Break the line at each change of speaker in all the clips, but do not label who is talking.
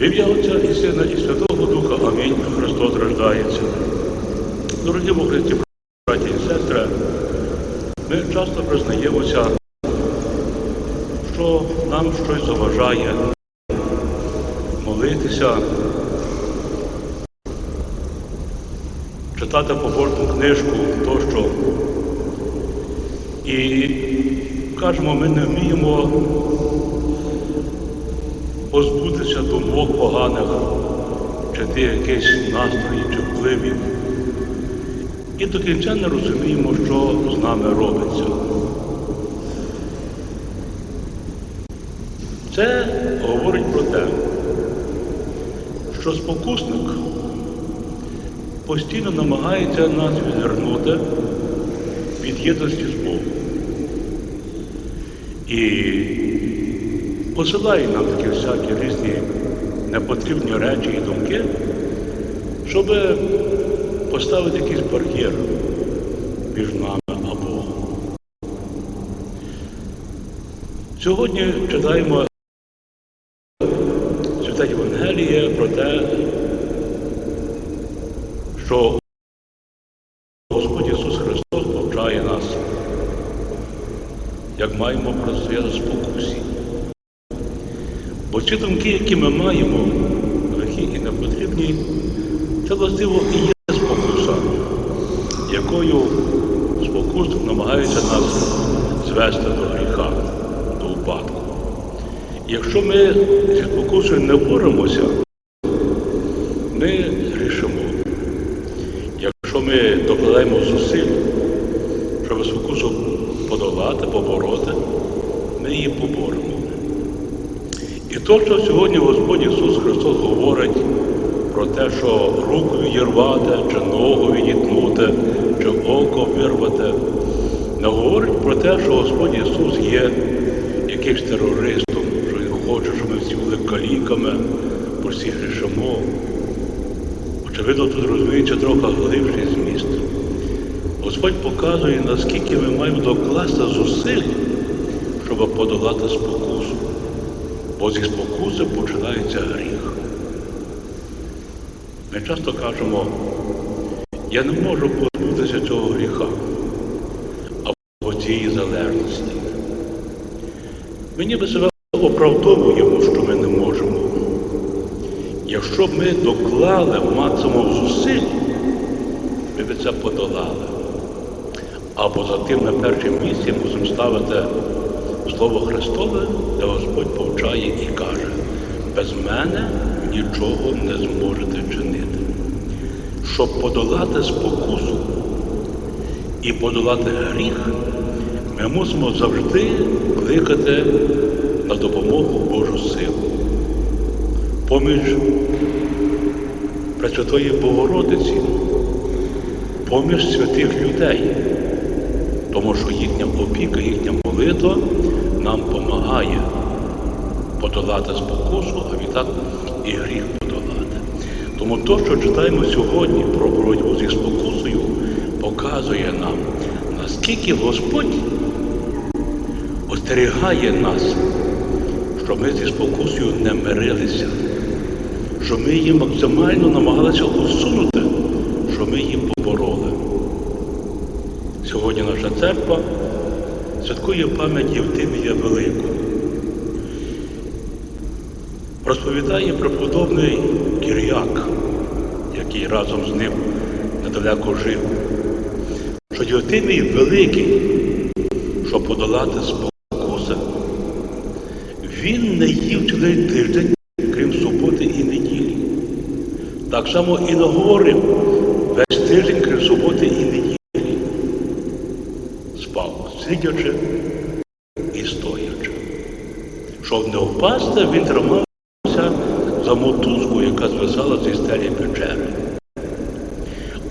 В ім'я Отця і Сина, і Святого Духа. Амінь. Христос рождається. Дорогі в браті і сестри, ми часто признаємося, що нам щось заважає молитися, читати побожну книжку тощо. І кажемо, ми не вміємо позбутися думок поганих, чи ти якісь настрої, чи впливів. І до кінця не розуміємо, що з нами робиться. Це говорить про те, що спокусник постійно намагається нас відвернути від єдності з Богом. І посилає нам такі всякі різні непотрібні речі і думки, щоб поставити якийсь бар'єр між нами а Богом. Сьогодні читаємо Святе Євангеліє про те, що Господь Ісус Христос повчає нас, як маємо протистояти спокусі. Бо ці думки, які ми маємо, лихі і непотрібні, це властиво і є спокуса, якою спокусник намагається нас звести до гріха, до упадку. Якщо ми зі спокусою не боремося, ми грішимо. Якщо ми докладаємо зусиль, щоб спокусу подолати, побороти, ми її поборемо. І то, що сьогодні Господь Ісус Христос говорить про те, що руку відірвати, чи ногу відітнути, чи око вирвати, не говорить про те, що Господь Ісус є якимсь терористом, що Він хоче, щоб ми всі були каліками, бо всі грішимо. Очевидно, тут розуміється трохи глибший зміст. Господь показує, наскільки ми маємо докласти зусиль, щоб подолати спокусу. Бо зі спокуси починається гріх. Ми часто кажемо, я не можу позбутися цього гріха або цієї залежності. Ми ніби себе оправдовуємо, що ми не можемо. Якщо б ми доклали максимум зусиль, ми б це подолали. Або за тим на першому місці мусимо ставити Слово Христове, де Господь повчає і каже, без мене нічого не зможете чинити. Щоб подолати спокусу і подолати гріх, ми мусимо завжди кликати на допомогу Божу силу. Поміж Пресвятої Богородиці, поміж святих людей, тому що їхня опіка, їхня молитва нам допомагає подолати спокусу, а відтак і гріх подолати. Тому то, що читаємо сьогодні про боротьбу зі спокусою, показує нам, наскільки Господь остерігає нас, щоб ми зі спокусою не мирилися, що ми її максимально намагалися усунути, щоб ми її побороли. Сьогодні наша церква святкує пам'ять Євтимія Великого. Розповідає преподобний Кір'як, який разом з ним недалеко жив, що Євтимій Великий, щоб подолати спокуси, він не їв цілий тиждень, крім суботи і неділі. Так само і не говорив весь тиждень, крім суботи і неділі сидячи і стоячи. Щоб не впасти, він тримався за мотузку, яка звисала зі стелі печери.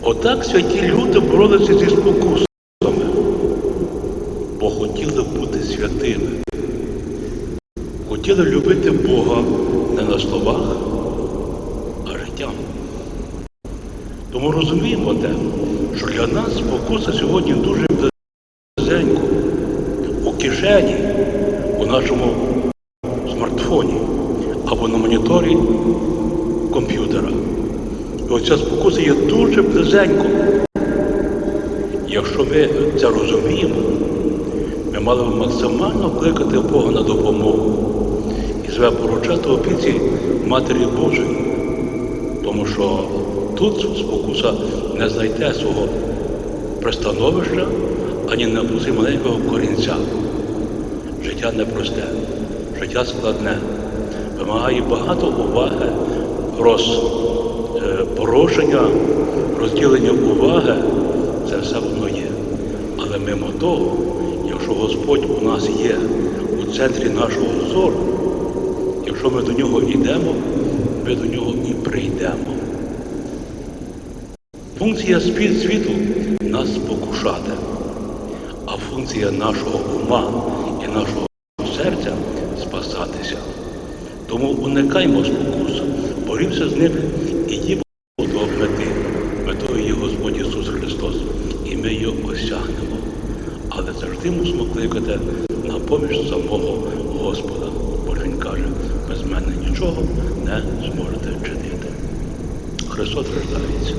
Отак святі люди боролися зі спокусами, бо хотіли бути святими. Хотіли любити Бога не на словах, а життям. Тому розуміємо те, що для нас спокуса сьогодні дуже кишені, у нашому смартфоні. або на моніторі комп'ютера. І оця спокуса є дуже близенько. Якщо ми це розуміємо, ми мали б максимально кликати Бога на допомогу і себе поручати опіці Матері Божої. Тому що тут спокуса не знайде свого пристановища ані на пузі маленького корінця. Життя непросте, життя складне, вимагає багато уваги, розпорошення, розділення уваги. Це все воно є. Але мимо того, якщо Господь у нас є у центрі нашого зору, якщо ми до нього йдемо, ми до нього і прийдемо. Функція світ світу нас спокушати, а функція нашого ума і нашого серця спасатися. Тому уникаймо спокус, борімося з ним і діємо до мети. Метою є Господь Ісус Христос, і ми його осягнемо. Але завжди мусимо кликати на поміж самого Господа. Бо Він каже, без мене нічого не зможете чинити. Христос рождається.